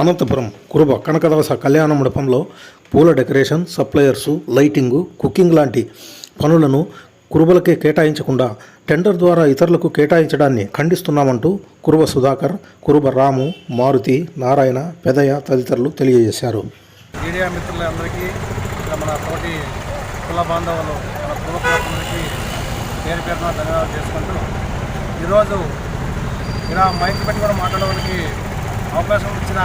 అనంతపురం కురుబ కనకదాస కళ్యాణ మండపంలో పూల డెకరేషన్ సప్లయర్సు లైటింగు కుకింగ్ లాంటి పనులను కురుబలకే కేటాయించకుండా టెండర్ ద్వారా ఇతరులకు కేటాయించడాన్ని ఖండిస్తున్నామంటూ కురుబ సుధాకర్ కురుబ రాము మారుతి నారాయణ పెదయ తదితరులు తెలియజేశారు. మీడియా మిత్రులందరికీ మన తోటి కుల బాంధవులు మన కుల కులకులందరికీ పేరు పేరున ధన్యవాదాలు చేసుకుంటూ ఈరోజు ఇలా మైక్ పెట్టి కూడా మాట్లాడడానికి అవకాశం ఇచ్చిన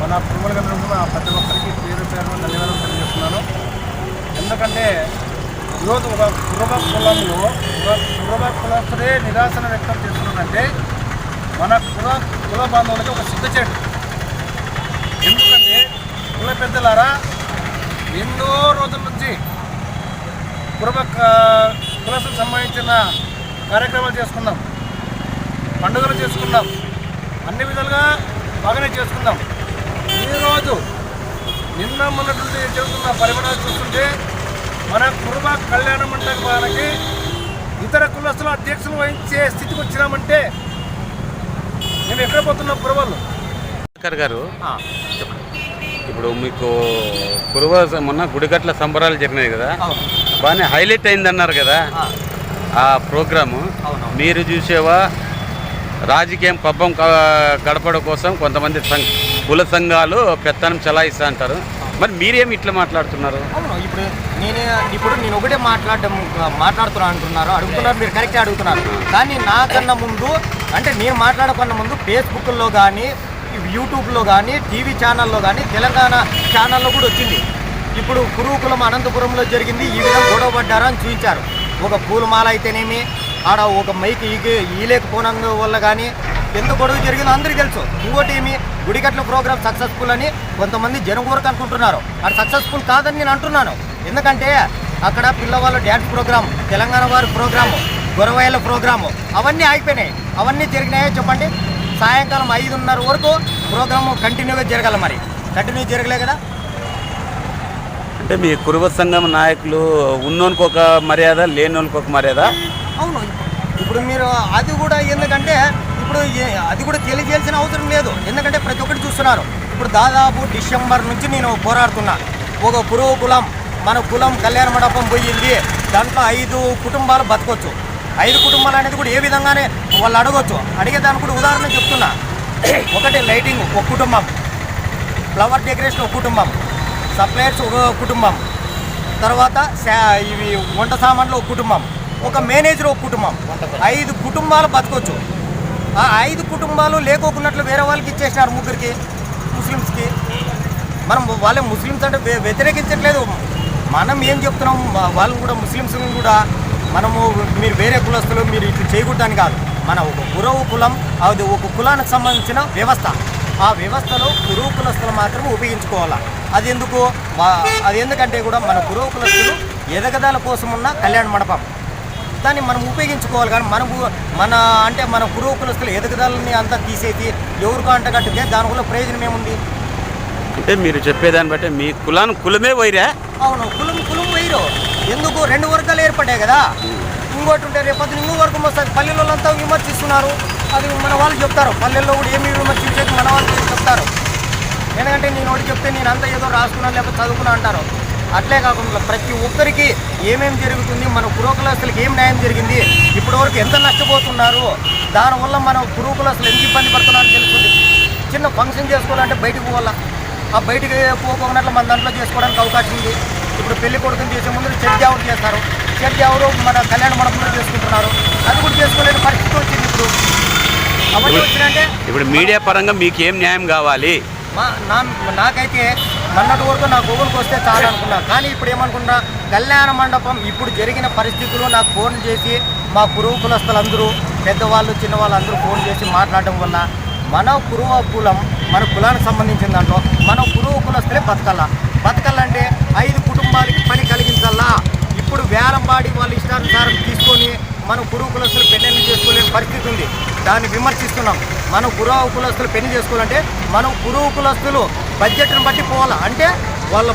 మన కుటుంబాల ప్రతి ఒక్కరికి పేరు పేరు ధన్యవాదాలు తెలియజేస్తున్నాను. ఎందుకంటే ఈరోజు ఒక కుర్రబ కులంలో ఒక కుర్రబ కులస్తుడే నిరాశన వ్యక్తం చేస్తున్నారంటే మన కుల కుల బాంధవులకి ఒక సిద్ధచేటు ఎందుకంటే కుల పెద్దలారా ఎన్నో రోజుల నుంచి కురబ కులకు సంబంధించిన కార్యక్రమాలు చేసుకున్నాం పండుగలు చేసుకున్నాం. అన్ని విధాలుగా బాగానే చేసుకుందాం. ఈరోజు నిన్న మొన్నటి జరుగుతున్న పరిమాణాలు చూస్తుంటే మన కురుబ కళ్యాణ మండపానికి ఇతర కులస్తుల అధ్యక్షులు వహించే స్థితికి వచ్చినామంటే మేము ఎక్కడ పోతున్నాం కురవాళ్ళు? గారు. ఇప్పుడు మీకు కురువ మొన్న గుడిగట్ల సంబరాలు జరిగినాయి కదా? బాగానే హైలైట్ అయిందన్నారు కదా? ఆ. ప్రోగ్రాము. మీరు చూసేవా? రాజకీయం పబ్బం గడపడ గడపడం కోసం కొంతమంది సంఘ కుల సంఘాలు పెత్తనం చలాయిస్తా అంటారు మరి మీరేమి ఇట్లా మాట్లాడుతున్నారు? అవును ఇప్పుడు నేనే ఇప్పుడు నేను ఒకటే మాట్లాడడం మాట్లాడుతున్నాను అంటున్నారు. అడుగుతున్నారు మీరు కరెక్టే అడుగుతున్నారు. కానీ నాకన్నా ముందు అంటే నేను మాట్లాడకుండా ముందు ఫేస్బుక్లో కానీ యూట్యూబ్లో కానీ టీవీ ఛానల్లో కానీ తెలంగాణ ఛానల్లో కూడా వచ్చింది. ఇప్పుడు కురుకులం అనంతపురంలో జరిగింది ఈ విధంగా గొడవ పడ్డారని అని చూపించారు. ఒక పూలమాల అయితేనేమి ఆడ ఒక మైక్ ఈగి ఈలేకపోవడం వల్ల కానీ ఎంత గొడవ జరిగిందో అందరికీ తెలుసు. ఇంకోటి ఏమి? గుడిగట్ల ప్రోగ్రామ్ సక్సెస్ఫుల్ అని కొంతమంది జనం కొరకు అనుకుంటున్నారు. అది సక్సెస్ఫుల్ కాదని నేను అంటున్నాను. ఎందుకంటే అక్కడ పిల్లవాళ్ళ డ్యాన్స్ ప్రోగ్రామ్ తెలంగాణ వారి ప్రోగ్రాము గొరవాయల ప్రోగ్రాము అవన్నీ ఆగిపోయినాయి. అవన్నీ జరిగినాయో చెప్పండి? సాయంకాలం ఐదున్నర వరకు ప్రోగ్రాము కంటిన్యూగా జరగాలి మరి. కంటిన్యూ జరగలే కదా? అంటే మీ కురువ సంఘం నాయకులు ఉన్నోనికి ఒక మర్యాద లేనోనికి ఒక మర్యాద. అవును. ఇప్పుడు మీరు అది కూడా ఎందుకంటే ఇప్పుడు అది కూడా తెలియజేయాల్సిన అవసరం లేదు. ఎందుకంటే ప్రతి ఒక్కటి చూస్తున్నారు. ఇప్పుడు దాదాపు డిసెంబర్ నుంచి నేను పోరాడుతున్నా. ఒక పురుగు కులం మన కులం కళ్యాణ మండపం పోయింది. దాంట్లో ఐదు కుటుంబాలు బతకొచ్చు. ఐదు కుటుంబాలు అనేది కూడా ఏ విధంగానే వాళ్ళు అడగొచ్చు. అడిగే దానికి కూడా ఉదాహరణ చెప్తున్నా. ఒకటి లైటింగ్ ఒక కుటుంబం. ఫ్లవర్ డెకరేషన్ ఒక కుటుంబం. సప్లయర్స్ ఒక కుటుంబం. తర్వాత శా- ఇవి వంట సామాన్లు ఒక కుటుంబం. ఒక మేనేజర్ ఒక కుటుంబం. ఐదు కుటుంబాలు బతకొచ్చు. ఆ ఐదు కుటుంబాలు లేకోకున్నట్లు వేరే వాళ్ళకి ఇచ్చేసినారు ముగ్గురికి ముస్లిమ్స్కి. మనం వాళ్ళే ముస్లిమ్స్ అంటే వ్యతిరేకించట్లేదు. మనం ఏం చెప్తున్నాం? వాళ్ళు కూడా ముస్లిమ్స్ కూడా మనము మీరు వేరే కులస్తులు మీరు ఇట్లా చేయకూడదని కాదు. మన ఒక గురవు కులం అది ఒక కులానికి సంబంధించిన వ్యవస్థ. ఆ వ్యవస్థలో గురువు కులస్తులు మాత్రమే ఉపయోగించుకోవాలి? అది ఎందుకు? అది ఎందుకంటే కూడా మన గురువు కులస్తులు ఎదగదాల కోసం ఉన్న కళ్యాణ మండపం. దాన్ని మనం ఉపయోగించుకోవాలి కానీ మనము మన అంటే మన కులస్తులు ఎదుగుదలని అంతా తీసేసి ఎవరికో అంటగట్టితే దానివల్ల ప్రయోజనం ఏముంది? అంటే మీరు చెప్పేదాన్ని బట్టి మీ కులాన్ని కులమే వైరా? అవును కులం కులం వేయరు ఎందుకు? రెండు వర్గాలు ఏర్పడ్డాయి కదా. ఇంకోటి ఉంటే రేపొద్దు ఇంకో వర్గం వస్తుంది పల్లెల్లో అంతా విమర్శిస్తున్నారు. అది మన వాళ్ళు చెప్తారు. పల్లెల్లో కూడా ఏమి విమర్శించేది మన వాళ్ళు చెప్తారు. ఎందుకంటే నేను ఒకటి చెప్తే నేను అంతా ఏదో రాసుకున్నాను లేకపోతే చదువుకున్నా అంటారు. అట్లే కాకుండా ప్రతి ఒక్కరికి ఏమేమి జరుగుతుంది మన పురోకులస్తులకి ఏం న్యాయం జరిగింది ఇప్పటివరకు ఎంత నష్టపోతున్నారు దానివల్ల మన పురోకులస్తులు ఎంత ఇబ్బంది పడుతున్నారని తెలుస్తుంది. చిన్న ఫంక్షన్ చేసుకోవాలంటే బయటకు పోవాలా? ఆ బయటికి పోకుండా మన దాంట్లో చేసుకోవడానికి అవకాశం ఉంది. ఇప్పుడు పెళ్ళి కొడుకుని చేసే ముందు చెడ్డి ఎవరు చేస్తారు? చెడ్డి ఎవరు మన కళ్యాణ మండపంలో చేసుకుంటున్నారు? అది కూడా చేసుకోలేని పరిస్థితి వచ్చింది ఇప్పుడు. అవన్నీ వచ్చినంటే ఇప్పుడు మీడియా పరంగా మీకు ఏం న్యాయం కావాలి? మా నా నాకైతే మొన్నటి వరకు నా గూగుల్కి వస్తే చాలు అనుకున్నా. కానీ ఇప్పుడు ఏమనుకున్నా కళ్యాణ మండపం ఇప్పుడు జరిగిన పరిస్థితులు నాకు ఫోన్ చేసి మా పురుగు కులస్తులందరూ పెద్దవాళ్ళు చిన్నవాళ్ళు అందరూ ఫోన్ చేసి మాట్లాడడం వల్ల మన పురువ కులం మన కులానికి సంబంధించిన దాంట్లో మన పురుగు కులస్తులే బతకాల. బతకాలంటే ఐదు కుటుంబాలకి పని కలిగించాలా? ఇప్పుడు వేలంపాడి వాళ్ళ ఇష్టానుసారం తీసుకొని మన పురుగు కులస్తులు పెళ్ళిళ్ళు చేసుకోలేని పరిస్థితి ఉంది. దాన్ని విమర్శిస్తున్నాం. మన పురుగు కులస్తులు పెళ్ళి చేసుకోవాలంటే మనం పురుగు కులస్తులు బడ్జెట్ని బట్టి పోవాలా? అంటే వాళ్ళ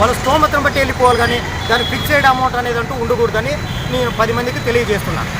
వాళ్ళ స్తోమతను బట్టి వెళ్ళిపోవాలి కానీ దాన్ని ఫిక్స్డ్ అమౌంట్ అనేది అంటూ ఉండకూడదని నేను పది మందికి తెలియజేస్తున్నాను.